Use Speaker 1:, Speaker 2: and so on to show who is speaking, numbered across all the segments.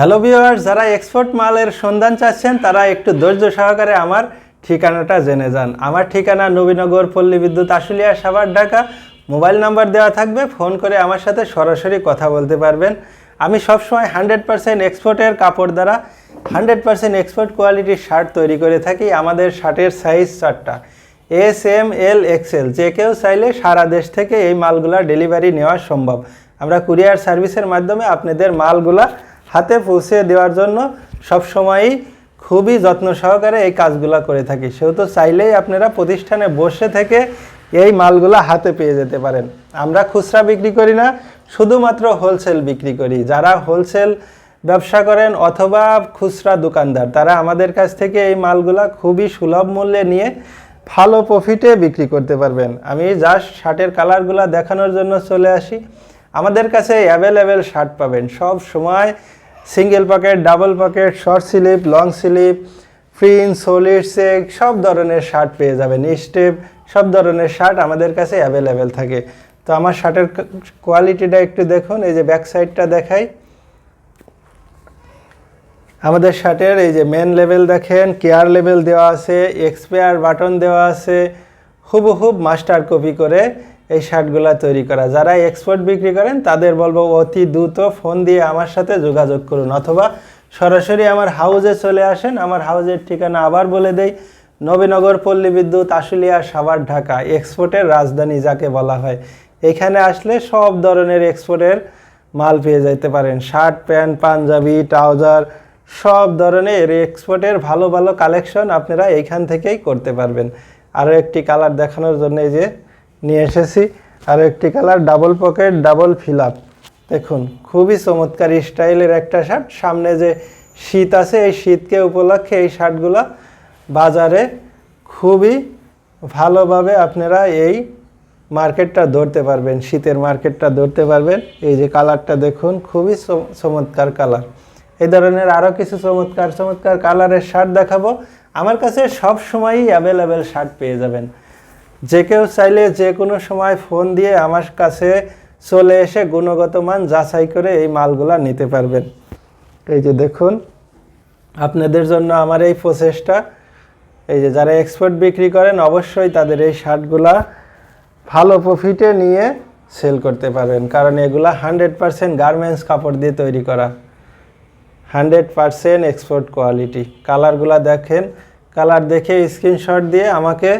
Speaker 1: Hello viewers যারা export মালের সন্ধান চাচ্ছেন, তারা একটু ধৈর্য সহকারে আমার ঠিকানাটা জেনে যান। আমার ঠিকানা নবীনগর পল্লী বিদ্যুৎ আশুলিয়া, সাভার, ঢাকা। মোবাইল নাম্বার দেওয়া থাকবে, ফোন করে আমার সাথে সরাসরি কথা বলতে পারবেন। আমি সবসময় হান্ড্রেড পার্সেন্ট এক্সপোর্টের কাপড় দ্বারা হান্ড্রেড পার্সেন্ট এক্সপোর্ট কোয়ালিটির শার্ট তৈরি করে থাকি, আমাদের শার্টের সাইজ চারটা। এস এম এল এক্সেল যে কেউ চাইলে সারা দেশ থেকে এই মালগুলা ডেলিভারি নেওয়া সম্ভব। আমরা কুরিয়ার সার্ভিসের মাধ্যমে আপনাদের মালগুলা হাতে পৌঁছে দেওয়ার জন্য সবসময়ই খুবই যত্ন সহকারে এই কাজগুলো করে থাকি। সেহেতু চাইলেই আপনারা প্রতিষ্ঠানে বসে থেকে এই মালগুলো হাতে পেয়ে যেতে পারেন। আমরা খুচরা বিক্রি করি না, শুধুমাত্র হোলসেল বিক্রি করি। যারা হোলসেল ব্যবসা করেন অথবা খুচরা দোকানদার, তারা আমাদের কাছ থেকে এই মালগুলা খুবই সুলভ মূল্যে নিয়ে ভালো প্রফিটে বিক্রি করতে পারবেন। আমি জাস্ট শার্টের কালারগুলো দেখানোর জন্য চলে আসি। আমাদের কাছে অ্যাভেলেবেল শার্ট পাবেন। সব সময় single pocket double pocket short sleeve long sleeve print solid check সব ধরনের শার্ট পেয়ে যাবেন। স্টেপ সব ধরনের শার্ট আমাদের কাছে অ্যাভেলেবেল থাকে। তো আমার শার্টের কোয়ালিটিটা একটু দেখুন, এই যে ব্যাক সাইডটা দেখাই। আমাদের শার্টের এই যে মেন লেভেল দেখেন কেয়ার লেভেল দেওয়া আছে এক্সপায়ার বাটন দেওয়া আছে। হুবহুব মাস্টার কপি করে এই শার্টগুলো তৈরি করা। যারা এক্সপোর্ট বিক্রি করেন, তাদের বলব অতি দ্রুত ফোন দিয়ে আমার সাথে যোগাযোগ করুন অথবা সরাসরি আমার হাউজে চলে আসেন। আমার হাউজের ঠিকানা আবার বলে দেই, নবীনগর পল্লী বিদ্যুৎ, আশুলিয়া, সাভার, ঢাকা। এক্সপোর্টের রাজধানী যাকে বলা হয়। এখানে আসলে সব ধরনের এক্সপোর্টের মাল পেয়ে যাইতে পারেন। শার্ট, প্যান্ট, পাঞ্জাবি, ট্রাউজার, সব ধরনের এক্সপোর্টের ভালো ভালো কালেকশন আপনারা এইখান থেকেই করতে পারবেন। আরও একটি কালার দেখানোর জন্য যে নিয়ে এসেছি। আরও একটি colour double pocket double fill up দেখুন, খুবই চমৎকার স্টাইলের একটা শার্ট সামনে যে শীত আছে, এই শীতকে উপলক্ষে এই শার্টগুলো বাজারে খুবই ভালোভাবে আপনারা এই মার্কেটটা ধরতে পারবেন, শীতের মার্কেটটা ধরতে পারবেন। এই যে কালারটা দেখুন, খুবই চম- চমৎকার কালার এই ধরনের আরও কিছু চমৎকার চমৎকার কালারের শার্ট দেখাবো। আমার কাছে সব সময়ই অ্যাভেলেবেল শার্ট পেয়ে যাবেন। যে কেউ চাইলে যে কোনো সময় ফোন দিয়ে আমার কাছে চলে এসে গুণগত মান যাচাই করে এই মালগুলা নিতে পারবেন। এই যে দেখুন, আপনাদের জন্য আমার এই প্রসেসটা এই যে যারা এক্সপোর্ট বিক্রি করেন, অবশ্যই তাদের এই শার্টগুলা ভালো প্রফিটে নিয়ে সেল করতে পারবেন। কারণ এগুলা হান্ড্রেড পারসেন্ট গার্মেন্টস কাপড় দিয়ে তৈরি করা। হান্ড্রেড পারসেন্ট এক্সপোর্ট কোয়ালিটি কালারগুলা দেখেন কালার দেখে স্ক্রিনশট দিয়ে আমাকে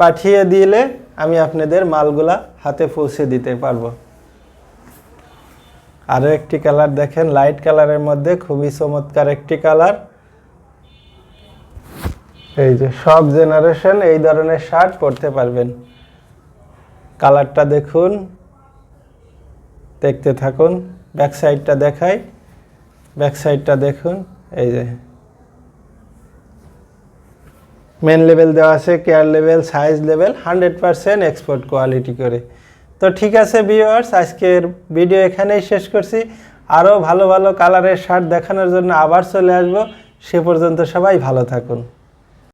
Speaker 1: পাঠিয়ে দিলে আমি আপনাদের মালগুলা হাতে পৌঁছে দিতে পারব। আরও একটি কালার দেখেন, লাইট কালারের মধ্যে খুবই চমৎকার একটি কালার। এই যে সব জেনারেশন এই ধরনের শার্ট পরতে পারবেন। কালারটা দেখুন, দেখতে থাকুন, ব্যাক সাইডটা দেখাই, ব্যাক সাইডটা দেখুন, এই যে মেন লেভেল দেওয়া আছে care level size level hundred percent export quality করে। তো ঠিক আছে ভিউয়ার্স আজকের ভিডিও এখানেই শেষ করছি। আরও ভালো ভালো কালারের শার্ট দেখানোর জন্য আবার চলে আসব। সে পর্যন্ত সবাই ভালো থাকুন।